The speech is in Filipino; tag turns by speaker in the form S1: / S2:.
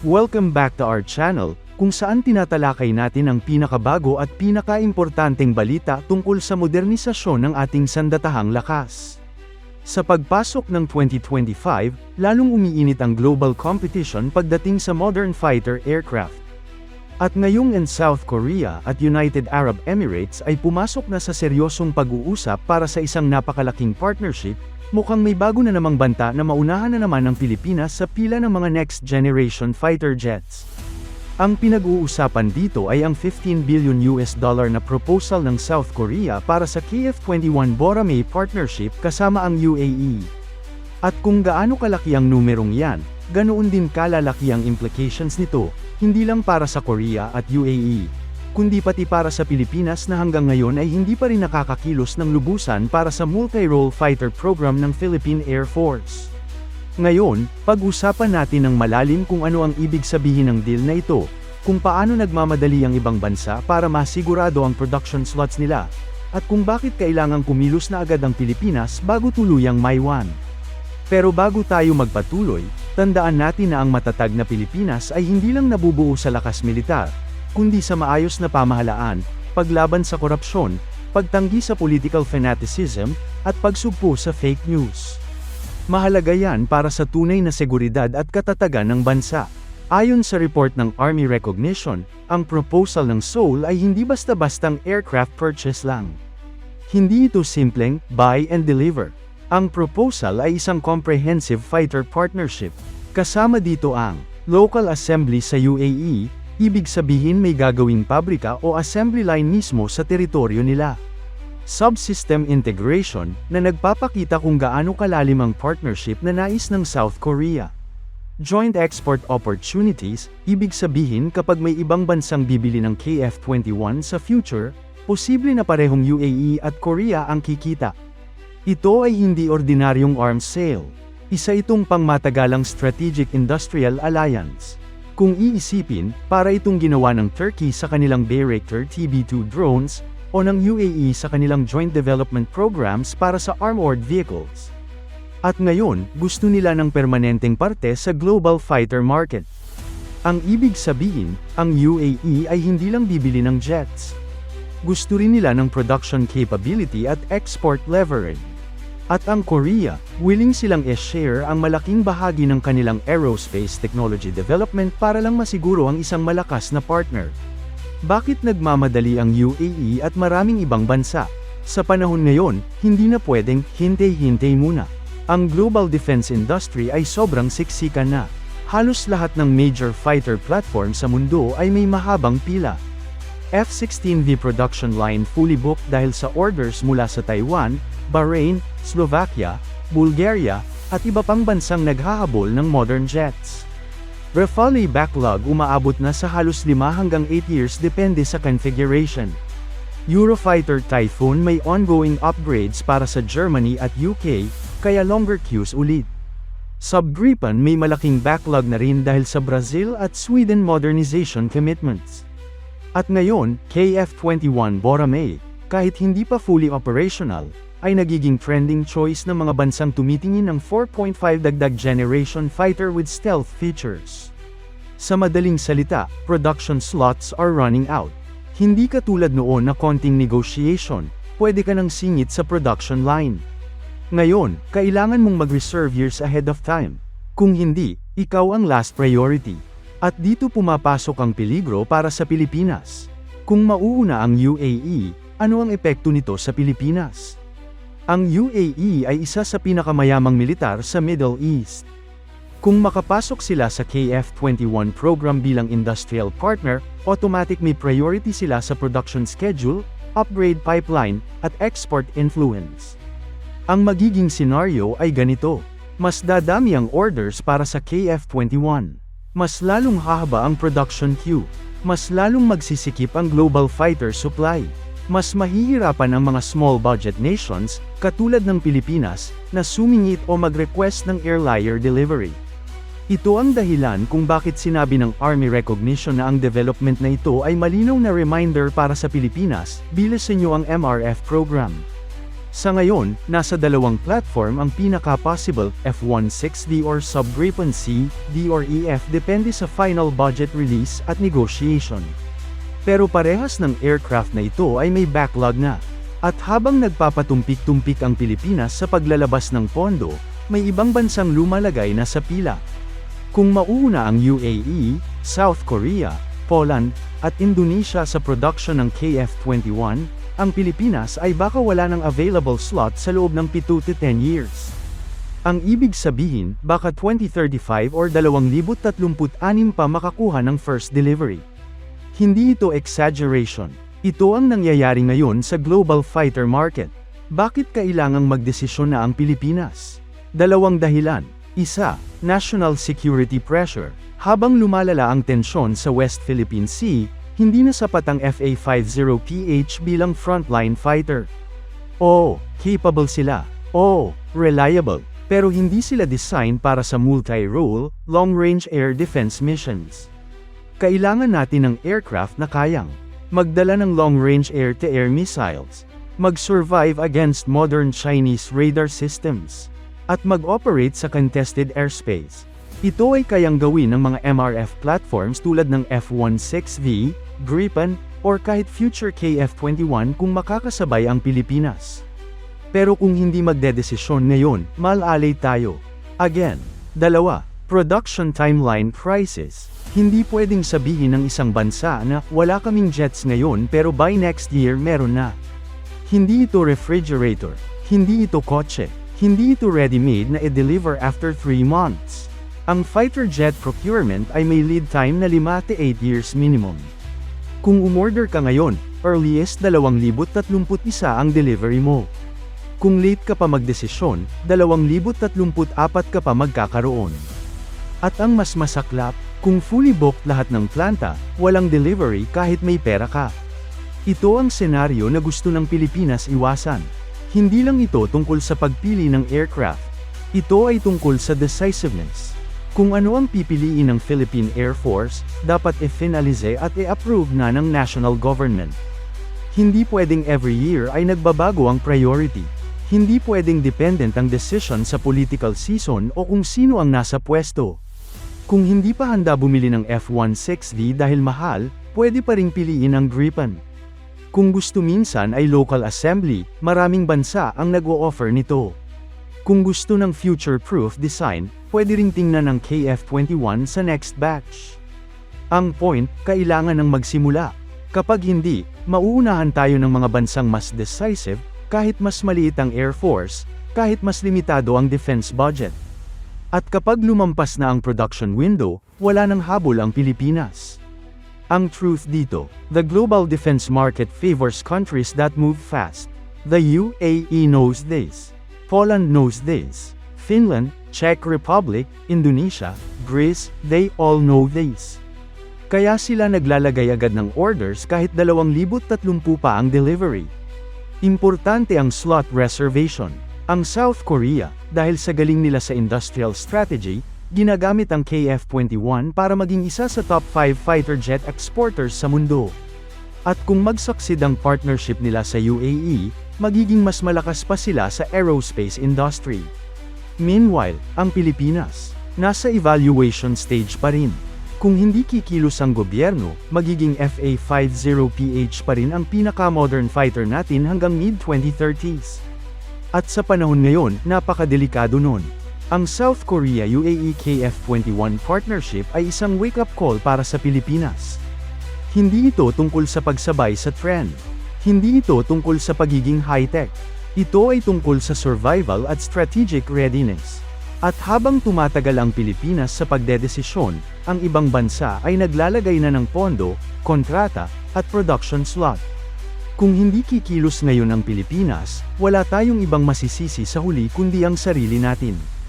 S1: Welcome back to our channel, kung saan tinatalakay natin ang pinakabago at pinakaimportanteng balita tungkol sa modernisasyon ng ating sandatahang lakas. Sa pagpasok ng 2025, lalong umiinit ang global competition pagdating sa modern fighter aircraft. At ngayong in South Korea at United Arab Emirates ay pumasok na sa seryosong pag-uusap para sa isang napakalaking partnership, mukhang may bago na namang banta na maunahan na naman ang Pilipinas sa pila ng mga next generation fighter jets. Ang pinag-uusapan dito ay ang 15 billion US dollar na proposal ng South Korea para sa KF-21 Boracay partnership kasama ang UAE. At kung gaano kalaki ang numerong yan, ganoon din kalalaki ang implications nito, hindi lang para sa Korea at UAE, kundi pati para sa Pilipinas na hanggang ngayon ay hindi pa rin nakakakilos ng lubusan para sa multi-role fighter program ng Philippine Air Force. Ngayon, pag-usapan natin ng malalim kung ano ang ibig sabihin ng deal na ito, kung paano nagmamadali ang ibang bansa para masigurado ang production slots nila, at kung bakit kailangang kumilos na agad ang Pilipinas bago tuluyang maiwan. Pero bago tayo magpatuloy, tandaan natin na ang matatag na Pilipinas ay hindi lang nabubuo sa lakas militar, kundi sa maayos na pamahalaan, paglaban sa korupsyon, pagtanggi sa political fanaticism, at pagsugpo sa fake news. Mahalaga yan para sa tunay na seguridad at katatagan ng bansa. Ayon sa report ng Army Recognition, ang proposal ng Seoul ay hindi basta-bastang aircraft purchase lang. Hindi ito simpleng buy and deliver. Ang proposal ay isang comprehensive fighter partnership. Kasama dito ang local assembly sa UAE, ibig sabihin may gagawing pabrika o assembly line mismo sa teritoryo nila. Subsystem integration na nagpapakita kung gaano kalalim ang partnership na nais ng South Korea. Joint export opportunities, ibig sabihin kapag may ibang bansang bibili ng KF-21 sa future, posible na parehong UAE at Korea ang kikita. Ito ay hindi ordinaryong arms sale. Isa itong pangmatagalang Strategic Industrial Alliance. Kung iisipin, para itong ginawa ng Turkey sa kanilang Bayraktar TB2 drones, o ng UAE sa kanilang joint development programs para sa armored vehicles. At ngayon, gusto nila ng permanenteng parte sa global fighter market. Ang ibig sabihin, ang UAE ay hindi lang bibili ng jets. Gusto rin nila ng production capability at export leverage. At ang Korea, willing silang i-share ang malaking bahagi ng kanilang aerospace technology development para lang masiguro ang isang malakas na partner. Bakit nagmamadali ang UAE at maraming ibang bansa? Sa panahon ngayon, hindi na pwedeng hintay-hintay muna. Ang global defense industry ay sobrang siksikan na. Halos lahat ng major fighter platform sa mundo ay may mahabang pila. F-16V production line fully booked dahil sa orders mula sa Taiwan, Bahrain, Slovakia, Bulgaria, at iba pang bansang naghahabol ng modern jets. Rafale backlog umaabot na sa halos 5 hanggang 8 years depende sa configuration. Eurofighter Typhoon may ongoing upgrades para sa Germany at UK, kaya longer queues ulit. Subgripen may malaking backlog na rin dahil sa Brazil at Sweden modernization commitments. At ngayon, KF-21 Boracay, kahit hindi pa fully operational, ay nagiging trending choice ng mga bansang tumitingin ng 4.5 dagdag generation fighter with stealth features. Sa madaling salita, production slots are running out. Hindi katulad noon na konting negotiation, pwede ka nang singit sa production line. Ngayon, kailangan mong mag-reserve years ahead of time. Kung hindi, ikaw ang last priority. At dito pumapasok ang peligro para sa Pilipinas. Kung mauuna ang UAE, ano ang epekto nito sa Pilipinas? Ang UAE ay isa sa pinakamayamang militar sa Middle East. Kung makapasok sila sa KF-21 program bilang industrial partner, automatic may priority sila sa production schedule, upgrade pipeline, at export influence. Ang magiging senaryo ay ganito. Mas dadami ang orders para sa KF-21. Mas lalong hahaba ang production queue. Mas lalong magsisikip ang global fighter supply. Mas mahihirapan ang mga small budget nations, katulad ng Pilipinas, na sumingit o mag-request ng airliner delivery. Ito ang dahilan kung bakit sinabi ng Army Recognition na ang development na ito ay malinaw na reminder para sa Pilipinas, bilisan nyo ang MRF program. Sa ngayon, nasa dalawang platform ang pinaka-possible, F-16V or Sub-Gripen C, D or EF depende sa final budget release at negotiation. Pero parehas ng aircraft na ito ay may backlog na. At habang nagpapatumpik-tumpik ang Pilipinas sa paglalabas ng pondo, may ibang bansang lumalagay na sa pila. Kung mauuna ang UAE, South Korea, Poland, at Indonesia sa production ng KF-21, ang Pilipinas ay baka wala ng available slot sa loob ng 7 to 10 years. Ang ibig sabihin, baka 2035 or 2036 pa makakuha ng first delivery. Hindi ito exaggeration. Ito ang nangyayari ngayon sa global fighter market. Bakit kailangang magdesisyon na ang Pilipinas? Dalawang dahilan. Isa, national security pressure. Habang lumalala ang tensyon sa West Philippine Sea, hindi na sapat ang FA-50PH bilang frontline fighter. Oo, capable sila. Oo, reliable. Pero hindi sila design para sa multi-role, long-range air defense missions. Kailangan natin ng aircraft na kayang magdala ng long-range air-to-air missiles, mag-survive against modern Chinese radar systems, at mag-operate sa contested airspace. Ito ay kayang gawin ng mga MRF platforms tulad ng F-16V, Gripen, or kahit future KF-21 kung makakasabay ang Pilipinas. Pero kung hindi magdedesisyon ngayon, malalay tayo. Again, dalawa, production timeline crisis. Hindi pwedeng sabihin ng isang bansa na wala kaming jets ngayon pero by next year meron na. Hindi ito refrigerator, hindi ito kotse, hindi ito ready-made na i-deliver after 3 months. Ang fighter jet procurement ay may lead time na 5 to 8 years minimum. Kung umorder ka ngayon, earliest 2031 ang delivery mo. Kung late ka pa magdesisyon, 2034 ka pa magkakaroon. At ang mas masaklap, kung fully booked lahat ng planta, walang delivery kahit may pera ka. Ito ang senaryo na gusto ng Pilipinas iwasan. Hindi lang ito tungkol sa pagpili ng aircraft. Ito ay tungkol sa decisiveness. Kung ano ang pipiliin ng Philippine Air Force, dapat i-finalize at i-approve na ng national government. Hindi pwedeng every year ay nagbabago ang priority. Hindi pwedeng dependent ang decision sa political season o kung sino ang nasa pwesto. Kung hindi pa handa bumili ng F-16V dahil mahal, pwede pa ring piliin ang Gripen. Kung gusto minsan ay local assembly, maraming bansa ang nag-o-offer nito. Kung gusto ng future-proof design, pwede ring tingnan ang KF-21 sa next batch. Ang point, kailangan ng magsimula. Kapag hindi, mauunahan tayo ng mga bansang mas decisive, kahit mas maliit ang Air Force, kahit mas limitado ang defense budget. At kapag lumampas na ang production window, wala nang habol ang Pilipinas. Ang truth dito, the global defense market favors countries that move fast. The UAE knows this. Poland knows this. Finland, Czech Republic, Indonesia, Greece, they all know this. Kaya sila naglalagay agad ng orders kahit 2030 pa ang delivery. Importante ang slot reservation. Ang South Korea, dahil sa galing nila sa industrial strategy, ginagamit ang KF-21 para maging isa sa top 5 fighter jet exporters sa mundo. At kung magsaksid ang partnership nila sa UAE, magiging mas malakas pa sila sa aerospace industry. Meanwhile, ang Pilipinas, nasa evaluation stage pa rin. Kung hindi kikilos ang gobyerno, magiging FA-50PH pa rin ang pinaka-modern fighter natin hanggang mid-2030s. At sa panahon ngayon, napakadelikado nun. Ang South Korea-UAE KF-21 partnership ay isang wake-up call para sa Pilipinas. Hindi ito tungkol sa pagsabay sa trend. Hindi ito tungkol sa pagiging high-tech. Ito ay tungkol sa survival at strategic readiness. At habang tumatagal ang Pilipinas sa pagdedesisyon, ang ibang bansa ay naglalagay na ng pondo, kontrata, at production slot. Kung hindi kikilos ngayon ang Pilipinas, wala tayong ibang masisisi sa huli kundi ang sarili natin.